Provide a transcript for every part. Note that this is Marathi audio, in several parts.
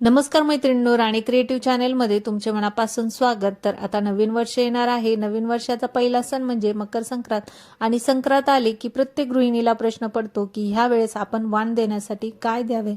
नमस्कार मैत्रिणींनो राणी क्रिएटिव्ह चॅनेलमध्ये तुमचे मनापासून स्वागत. तर आता नवीन वर्ष येणार आहे. नवीन वर्षाचा पहिला सण म्हणजे मकर संक्रांत. आणि संक्रांत आली की प्रत्येक गृहिणीला प्रश्न पडतो की ह्या वेळेस आपण वाण देण्यासाठी काय द्यावे?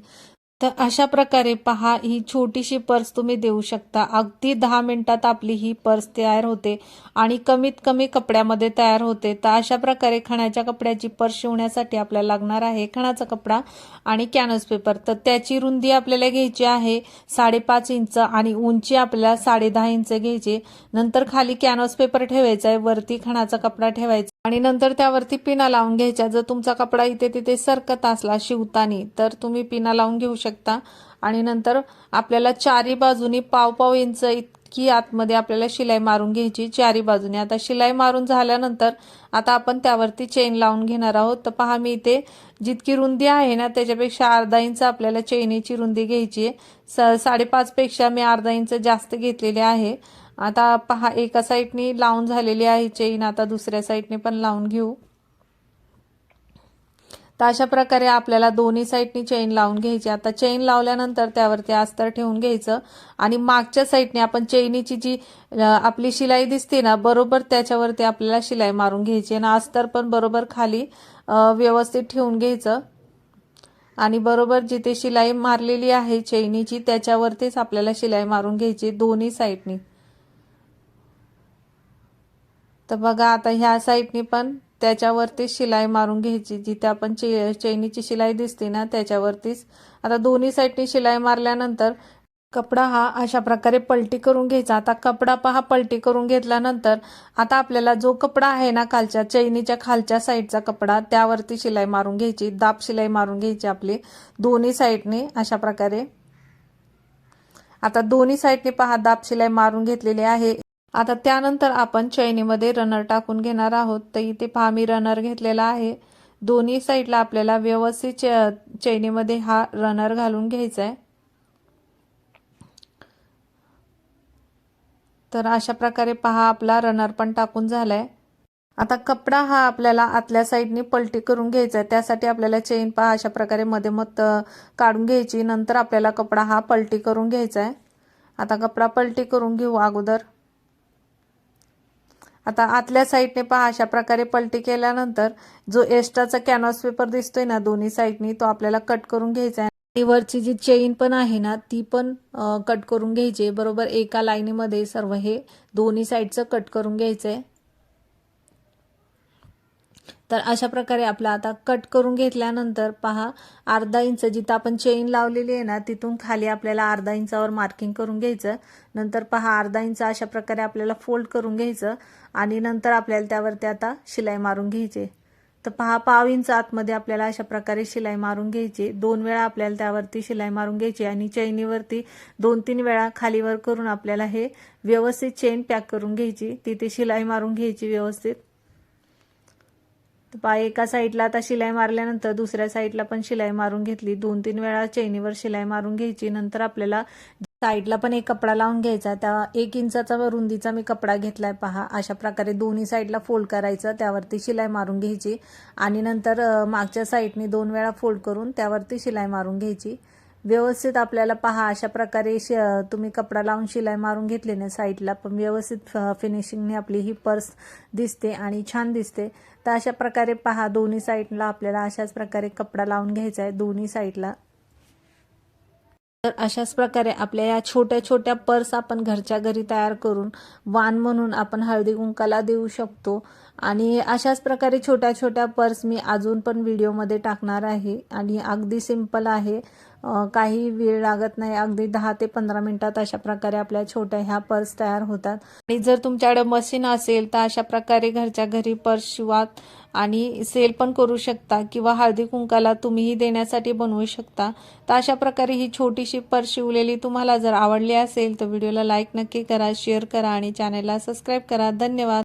तर अशा प्रकारे पहा ही छोटीशी पर्स तुम्ही देऊ शकता. अगदी दहा मिनिटात आपली ही पर्स तयार होते आणि कमीत कमी कपड्यामध्ये तयार होते. तर अशा प्रकारे खणाच्या कपड्याची पर्स शिवण्यासाठी आपल्याला लागणार आहे खणाचा कपडा आणि कॅनस पेपर. तर त्याची रुंदी आपल्याला घ्यायची आहे साडेपाच इंच आणि उंची आपल्याला साडेदहा इंच घ्यायची. नंतर खाली कॅनव्हस पेपर ठेवायचा आहे वरती खणाचा कपडा ठेवायचा आणि नंतर त्यावरती पिना लावून घ्यायच्या. जर तुमचा कपडा इथे तिथे सरकत असला शिवतानी तर तुम्ही पिना लावून घेऊ शकता. आणि नंतर आपल्याला चारी बाजूनी पाव पाव इंच की आतमध्ये आपल्याला शिलाई मारून घ्यायची चारी बाजूने. आता शिलाई मारून झाल्यानंतर आता आपण त्यावरती चेन लावून घेणार आहोत. तर पहा मी इथे जितकी रुंदी आहे ना त्याच्यापेक्षा अर्धा इंच आपल्याला चेनीची रुंदी घ्यायची आहे. स साडेपाचपेक्षा मी अर्धा इंच जास्त घेतलेले आहे. आता पहा एका साईडनी लावून झालेली आहे चेन आता दुसऱ्या साईडने पण लावून घेऊ. तर अशा प्रकारे आपल्याला दोन्ही साईडनी चेन लावून घ्यायची. आता चेन लावल्यानंतर त्यावरती अस्तर ठेवून घ्यायचं आणि मागच्या साईडने आपण चेनीची जी आपली शिलाई दिसते ना बरोबर त्याच्यावरती आपल्याला शिलाई मारून घ्यायची आणि अस्तर पण बरोबर खाली व्यवस्थित ठेवून घ्यायचं. आणि बरोबर जिथे शिलाई मारलेली आहे चैनीची त्याच्यावरतीच आपल्याला शिलाई मारून घ्यायची दोन्ही साईडनी. तर बघा आता ह्या साईडनी पण त्याच्यावरती शिलाई मारून घ्यायची. जिथे आपण चे चैनीची शिलाई दिसते ना त्याच्यावरतीच. आता दोन्ही साईडनी शिलाई मारल्यानंतर कपडा हा अशा प्रकारे पलटी करून घ्यायचा. आता कपडा पहा पलटी करून घेतल्यानंतर आता आपल्याला जो कपडा आहे ना खालच्या चैनीच्या खालच्या साईडचा कपडा त्यावरती शिलाई मारून घ्यायची. दाब शिलाई मारून घ्यायची आपली. दोन्ही साईडने अशा प्रकारे. आता दोन्ही साईडने पहा दाब शिलाई मारून घेतलेली आहे. आता त्यानंतर आपण चैनीमध्ये रनर टाकून घेणार आहोत. तर इथे पहा मी रनर घेतलेला आहे. दोन्ही साईडला आपल्याला व्यवस्थित च- चैनीमध्ये हा रनर घालून घ्यायचा आहे. तर अशा प्रकारे पहा आपला रनर पण टाकून झालाय. आता कपडा हा आपल्याला आतल्या साईडनी पलटी करून घ्यायचा आहे. त्यासाठी आपल्याला चेन पहा अशा प्रकारे मध्ये मत काढून घ्यायची. नंतर आपल्याला कपडा हा पलटी करून घ्यायचा आहे. आता कपडा पलटी करून घेऊ अगोदर. आता आतल्या साईडने पहा अशा प्रकारे पलटी केल्यानंतर जो एस्ट्राचा कॅनॉस पेपर दिसतोय ना दोन्ही साईडनी तो आपल्याला कट करून घ्यायचा आहे आणि वरची जी चेन पण आहे ना ती पण कट करून घ्यायची आहे. बरोबर एका लाईनीमध्ये सर्व हे दोन्ही साईडचं कट करून घ्यायचं आहे तर अशा प्रकारे आपला आता कट करून घेतल्यानंतर पहा अर्धा इंच जिथं आपण चेन लावलेली आहे ना तिथून खाली आपल्याला अर्धा इंचावर मार्किंग करून घ्यायचं. नंतर पहा अर्धा इंच अशा प्रकारे आपल्याला फोल्ड करून घ्यायचं. आणि नंतर आपल्याला त्यावरती आता शिलाई मारून घ्यायची. तर पहा पाव इंच आतमध्ये आपल्याला अशा प्रकारे शिलाई मारून घ्यायची. दोन वेळा आपल्याला त्यावरती शिलाई मारून घ्यायची. आणि चैनीवरती दोन तीन वेळा खालीवर करून आपल्याला हे व्यवस्थित चेन पॅक करून घ्यायची. तिथे शिलाई मारून घ्यायची व्यवस्थित. पाय पहा एका साईडला आता शिलाई मारल्यानंतर दुसऱ्या साईडला पण शिलाई मारून घेतली. दोन तीन वेळा चैनीवर शिलाई मारून घ्यायची. नंतर आपल्याला साईडला पण एक कपडा लावून घ्यायचा. त्या एक इंचाचा रुंदीचा मी कपडा घेतलाय पहा. अशा प्रकारे दोन्ही साईडला फोल्ड करायचं. त्यावरती शिलाई मारून घ्यायची. आणि नंतर मागच्या साईडनी दोन वेळा फोल्ड करून त्यावरती शिलाई मारून घ्यायची. व्यवस्थित आपल्याला पहा अशा प्रकारे शि तुम्ही कपडा लावून शिलाई मारून घेतली ना साईडला पण व्यवस्थित फिनिशिंगने आपली ही पर्स दिसते आणि छान दिसते. तर अशा प्रकारे पहा दोन्ही साईडला आपल्याला अशाच प्रकारे कपडा लावून घ्यायचा आहे दोन्ही साईडला. तर अशाच प्रकारे आपल्या या छोट्या छोट्या पर्स आपण घरच्या घरी तयार करून वाण म्हणून आपण हळदी कुंकाला देऊ शकतो. आणि अशाच प्रकारे छोट्या छोट्या पर्स मी अजून पण व्हिडिओमध्ये टाकणार आहे. आणि अगदी सिंपल आहे. काही वेळ लागत नाही. अगदी दहा ते पंधरा मिनिटात अशा प्रकारे आपल्या छोट्या ह्या पर्स तयार होतात. आणि जर तुमच्याकडे मशीन असेल तर अशा प्रकारे घरच्या घरी पर्स शिवात आणि सेल पण करू शकता किंवा हळदी कुंकाला तुम्हीही देण्यासाठी बनवू शकता. तर अशा प्रकारे ही छोटीशी पर्स शिवलेली तुम्हाला जर आवडली असेल तर व्हिडिओला लाईक नक्की करा शेअर करा आणि चॅनेलला सबस्क्राईब करा. धन्यवाद.